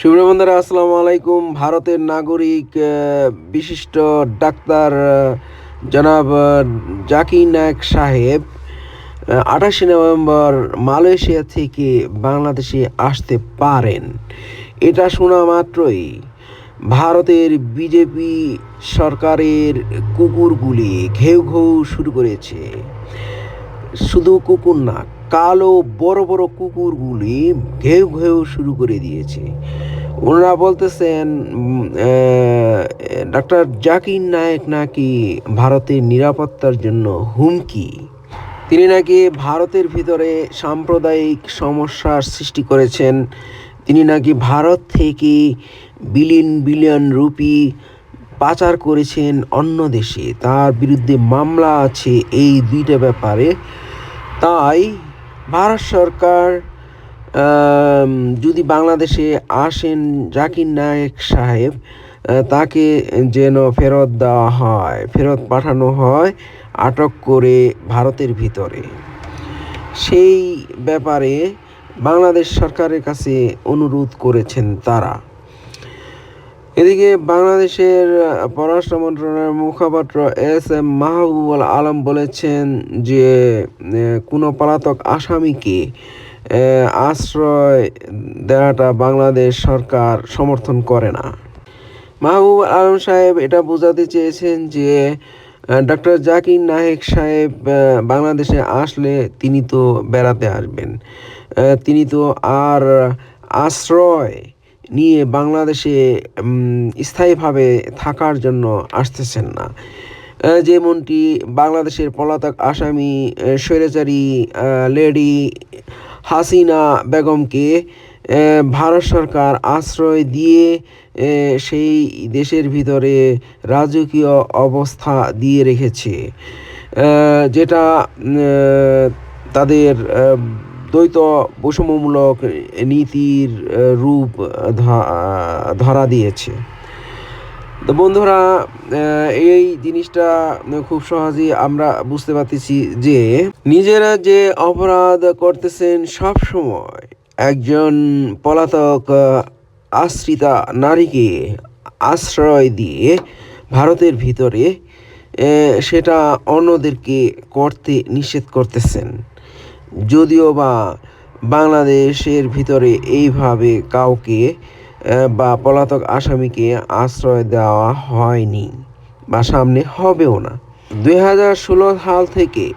সুপ্রিয় বন্ধুরা, আসসালামু আলাইকুম। ভারতের নাগরিক বিশিষ্ট ডাক্তার জনাব জাকির নায়ক সাহেব আঠাশে নভেম্বর মালয়েশিয়া থেকে বাংলাদেশে আসতে পারেন। এটা শোনা মাত্রই ভারতের বিজেপি সরকারের কুকুরগুলি ঘেউ ঘেউ শুরু করেছে। শুধু কুকুর না কালো বড় বড় কুকুরগুলি ঘেউ ঘেউ শুরু করে দিয়েছে। ওনারা বলতেছেন ডাক্তার জাকির নায়েক নাকি ভারতের নিরাপত্তার জন্য হুমকি? তিনি নাকি ভারতের ভিতরে সাম্প্রদায়িক সমস্যার সৃষ্টি করেছেন। তিনি নাকি ভারত থেকে বিলিয়ন বিলিয়ন রুপি পাচার করেছেন অন্য দেশে। তার বিরুদ্ধে মামলা আছে এই দুইটা ব্যাপারে। তাই ভারত সরকার যদি বাংলাদেশে আসেন জাকির নায়েক সাহেব তাকে যেন ফেরত দেওয়া হয়, ফেরত পাঠানো হয় আটক করে ভারতের ভিতরে। সেই ব্যাপারে বাংলাদেশ সরকারের কাছে অনুরোধ করেছেন তারা। এদিকে বাংলাদেশের পররাষ্ট্র মন্ত্রণালয়ের মুখপাত্র এস এম মাহবুবুল আলম বলেছেন যে কোনো পলাতক আসামিকে আশ্রয় দেওয়াটা বাংলাদেশ সরকার সমর্থন করে না। মাহবুব আলম সাহেব এটা বোঝাতে চেয়েছেন যে ডক্টর জাকির নায়েক সাহেব বাংলাদেশে আসলে তিনি তো বেড়াতে আসবেন। তিনি তো আর আশ্রয় নিয়ে বাংলাদেশে স্থায়ীভাবে থাকার জন্য আসতেছেন না। যেমনটি বাংলাদেশের পলাতক আসামি স্বৈরাচারী লেডি হাসিনা বেগমকে ভারত সরকার আশ্রয় দিয়ে সেই দেশের ভিতরে রাজকীয় অবস্থা দিয়ে রেখেছে। যেটা তাদের দ্বৈত বৈষম্যমূলক নীতির রূপ ধরা দিয়েছে। তো বন্ধুরা এই জিনিসটা খুব সহজেই আমরা বুঝতে পারতেছি যে নিজেরা যে অপরাধ করতেছেন সব সময় একজন পলাতক আশ্রিতা নারীকে আশ্রয় দিয়ে ভারতের ভিতরে সেটা অন্যদেরকে করতে নিষেধ করতেছেন। যদিও বা বাংলাদেশের ভিতরে এইভাবে কাউকে বা পলাতক আসামিকে আশ্রয় দেওয়া হয়নি বা সামনে হবেও না। দুই হাজার ষোলো সাল থেকে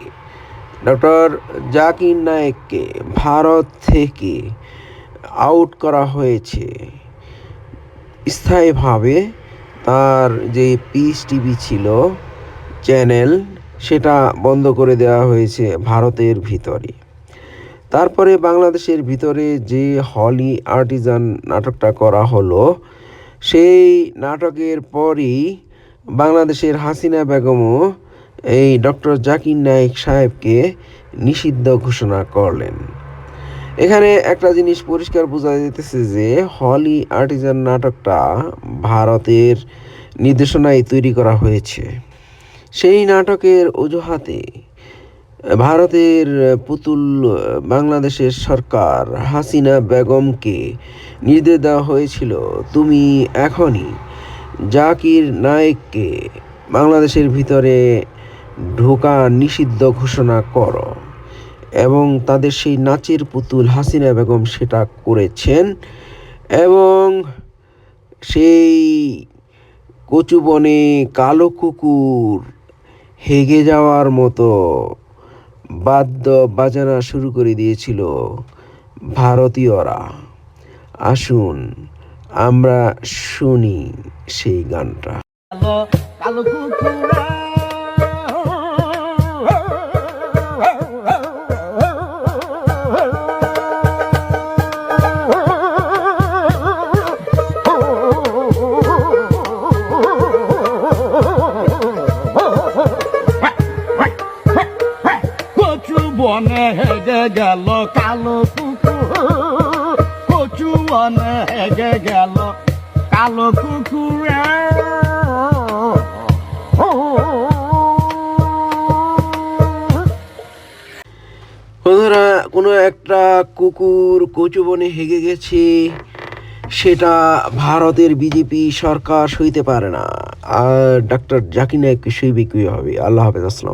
ডক্টর জাকির নায়েককে ভারত থেকে আউট করা হয়েছে। স্থায়ীভাবে তার যে পিস টিভি ছিল, চ্যানেল, সেটা বন্ধ করে দেওয়া হয়েছে ভারতের ভিতরে। তারপরে বাংলাদেশের ভিতরে যে হলি আর্টিজান নাটকটা করা হলো, সেই নাটকের পরই বাংলাদেশের হাসিনা বেগমও এই ডক্টর জাকির নায়েক সাহেবকে নিষিদ্ধ ঘোষণা করলেন। এখানে একটা জিনিস পরিষ্কার বোঝা যেতেছে যে হলি আর্টিজান নাটকটা ভারতের নির্দেশনায় তৈরি করা হয়েছে। সেই নাটকের অজুহাতে ভারতের পুতুল, বাংলাদেশের সরকার হাসিনা বেগমকে নির্দেশ দেওয়া হয়েছিল, তুমি এখনই জাকির নায়েককে বাংলাদেশের ভিতরে ঢোকা নিষিদ্ধ ঘোষণা করো। এবং তাদের সেই নাচের পুতুল হাসিনা বেগম সেটা করেছেন এবং সেই কচুবনে কালো কুকুর হেগে যাওয়ার মতো বাদ্য বাজানা শুরু করে দিয়েছিল ভারতীয়রা। আসুন আমরা শুনি সেই গানটা। কচু বনে হেগে গেল কালো কুকুর। কচু বনে হেগে গেল কালো কুকুরা। বন্ধুরা, কোনো একটা কুকুর কচু বনে হেগে গেছে, সেটা ভারতের বিজেপি সরকার সইতে পারে না। আর ডাক্তার জাকির নায়ককে সইবে কী হবে। আল্লাহ হাফেজ, আসসালাম